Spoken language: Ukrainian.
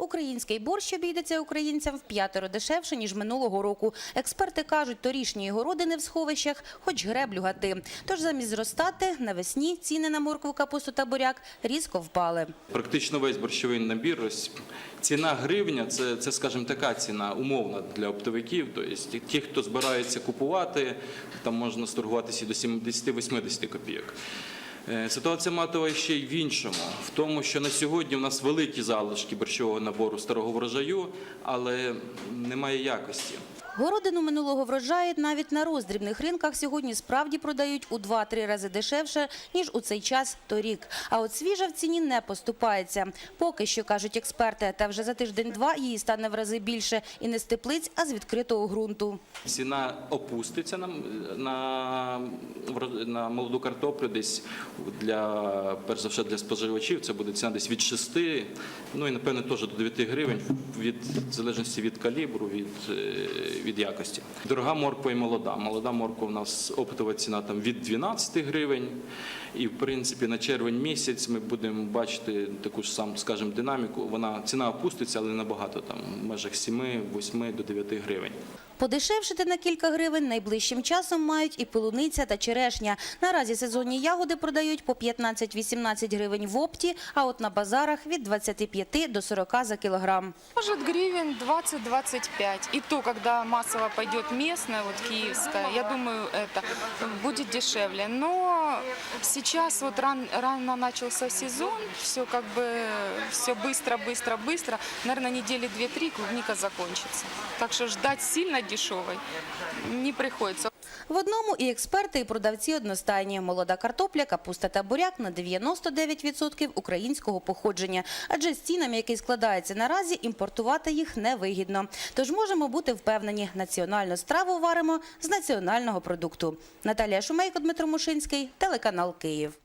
Український борщ обійдеться українцям в п'ятеро дешевше, ніж минулого року. Експерти кажуть, торішні городини в сховищах хоч греблю гати. Тож замість зростати, навесні ціни на моркву, капусту та буряк різко впали. Практично весь борщовий набір. Ось ціна гривня це, це, скажімо, така ціна умовна для оптовиків. Тобто ті, хто збирається купувати, там можна сторгуватися до 70-80 копійок. Е, Ситуація матова ще й в іншому, в тому, що на сьогодні в нас великі залишки борщового набору старого врожаю, але немає якості. Городину минулого врожаю навіть на роздрібних ринках сьогодні справді продають у 2-3 рази дешевше, ніж у цей час торік. А от свіжа в ціні не поступається. Поки що, кажуть експерти, та вже за тиждень-два її стане в рази більше і не з теплиць, а з відкритого ґрунту. Ціна опуститься на, на, на молоду картоплю десь для, перш за все, для споживачів. Це буде ціна десь від 6, ну і напевне теж до 9 гривень, від, в залежності від калібру, від, е, від якості. Дорога морква і молода. Молода морква у нас оптова ціна там від 12 гривень. І в принципі на червень місяць ми будемо бачити таку ж саму, скажімо, динаміку. Вона ціна опуститься, але набагато там в межах 7, 8 до 9 гривень. Подешевшити на кілька гривень найближчим часом мають і полуниця та черешня. Наразі сезонні ягоди продають по 15-18 гривень в опті, а от на базарах від 25 до 40 за кілограм. Может, гривен 20-25. И то, когда массово пойдет местная, вот киевская, я думаю, это будет дешевле. Но сейчас вот ран- рано начался сезон, все как бы, все быстро, быстро, быстро. Наверное, недели 2-3 клубника закончится. Так что ждать сильно дешевой не приходится. В одному і експерти, і продавці одностайні. Молода картопля, капуста та буряк на 99% українського походження. Адже з цінами, який складається наразі, імпортувати їх невигідно. Тож можемо бути впевнені, національну страву варимо з національного продукту. Наталія Шумейко, Дмитро Мушинський, телеканал Київ. Dave